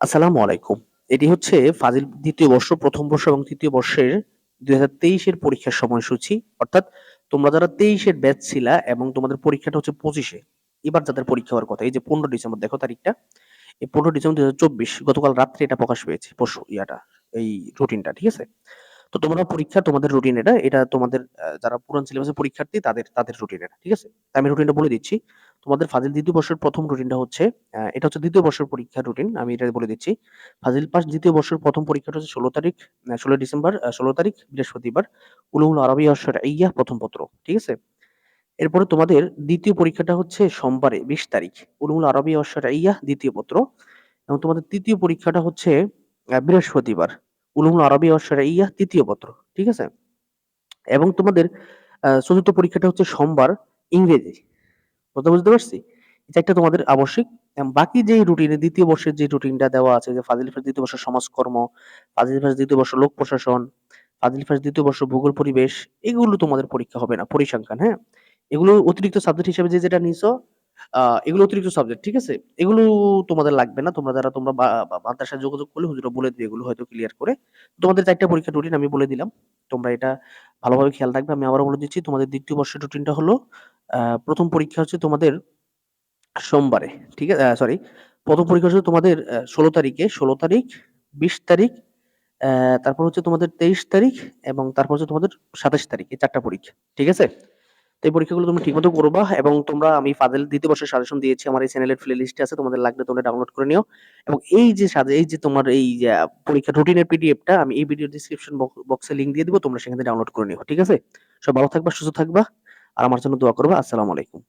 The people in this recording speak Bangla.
আসসালামু আলাইকুম। এটি হচ্ছে ফাজিল দ্বিতীয় বর্ষ, প্রথম বর্ষ এবং তৃতীয় বর্ষের ২০২৩ এর পরীক্ষার সময়সূচি। অর্থাৎ তোমরা যারা ২৩ এর ব্যাচ ছিলা এবং তোমাদের পরীক্ষাটা হচ্ছে পঁচিশে এবার যাদের পরীক্ষা হওয়ার কথা এই যে ১৫ ডিসেম্বর দেখো তারিখটা। এই ১৫ ডিসেম্বর ২০২৪ গতকাল রাত্রে এটা প্রকাশ পেয়েছে পরশু ইয়াটা এই রুটিনটা, ঠিক আছে? তো তোমরা পরীক্ষা তোমাদের রুটিন এটা। এটা তোমাদের যারা পুরান সিলেবাসের পরীক্ষার্থী তাদের তাদের রুটিন এটা। ঠিক আছে? আমি রুটিনটা বলে দিচ্ছি। তোমাদের ফাজিল দ্বিতীয় বর্ষের প্রথম রুটিনটা হচ্ছে এটা হচ্ছে দ্বিতীয় বর্ষের পরীক্ষার রুটিন। আমি এটা বলে দিচ্ছি। ফাজিল পাস দ্বিতীয় বর্ষের প্রথম পরীক্ষাটা হচ্ছে ১৬ তারিখ, ১৬ ডিসেম্বর, ষোলো তারিখ বৃহস্পতিবার। উলুমুল আরবি ওয়াস শারঈয়্যা ১ম পত্র। ঠিক আছে? এরপরে তোমাদের দ্বিতীয় পরীক্ষাটা হচ্ছে সোমবারে ২০ তারিখ। উলুমুল আরবি ওয়াস শারঈয়্যা দ্বিতীয় পত্র। এবং তোমাদের তৃতীয় পরীক্ষাটা হচ্ছে বৃহস্পতিবার। উলুমুল আরবি ওয়াস শারঈয়্যা তৃতীয় পত্র। ঠিক আছে? এবং তোমাদের চতুর্থ পরীক্ষাটা হচ্ছে সোমবার ইংরেজি। কথা বুঝতে পারছি? এটা একটা তোমাদের আবশ্যিক। বাকি যে রুটিনে দ্বিতীয় বর্ষের যে রুটিনটা দেওয়া আছে যে ফাজিল ফাজ দ্বিতীয় বর্ষ সমাজকর্ম, ফাজিল ফাজ দ্বিতীয় বর্ষ লোক প্রশাসন, ফাজিল ফাজ দ্বিতীয় বর্ষ ভূগোল পরিবেশ এগুলো তোমাদের পরীক্ষা হবে না, পরিসংখ্যান, হ্যাঁ? এগুলো অতিরিক্ত সাবজেক্ট হিসেবে যে যেটা নিছো এগুলো অতিরিক্ত সাবজেক্ট, ঠিক আছে? এগুলো তোমাদের লাগবে না। তোমরা যারা তোমরা মাদ্রাসায় যোগাযোগ করলে হুজুররা বলে দিবে এগুলো হয়তো ক্লিয়ার করে। তোমাদের ৪ টা পরীক্ষার রুটিন আমি বলে দিলাম। তোমরা এটা ভালোভাবে খেয়াল রাখবে। আমি আবারও বলে দিচ্ছি তোমাদের দ্বিতীয় বর্ষের রুটিনটা হলো ১ম পরীক্ষা হচ্ছে তোমাদের সোমবারে, ঠিক আছে সরি প্রথম পরীক্ষা হচ্ছে তোমাদের ষোলো তারিখে, ১৬ তারিখ, ২০ তারিখ, তারপর হচ্ছে তোমাদের ২৩ তারিখ এবং তারপর হচ্ছে তোমাদের ২৭ তারিখ। এই ৪ টা পরীক্ষা। ঠিক আছে? তো এই পরীক্ষাগুলো তুমি ঠিকমতো করবা এবং তোমরা আমি ফাদেল দ্বিতীয় বর্ষের সাজেশন দিয়েছি আমার এই চ্যানেলের প্লে লিস্টে আছে। তোমাদের লাগলে তোমরা ডাউনলোড করে নিও। এবং এই যে সাজে এই যে তোমার এই পরীক্ষা রুটিনের পিডিএফটা আমি এই ভিডিও ডিসক্রিপশন বক্সে লিংক দিয়ে দিব। তোমরা সেখানে ডাউনলোড করে নিও। ঠিক আছে? সব ভালো থাকবা, সুস্থ থাকবা। আর আমার জন্য দোয়া করবা। আসসালামু আলাইকুম।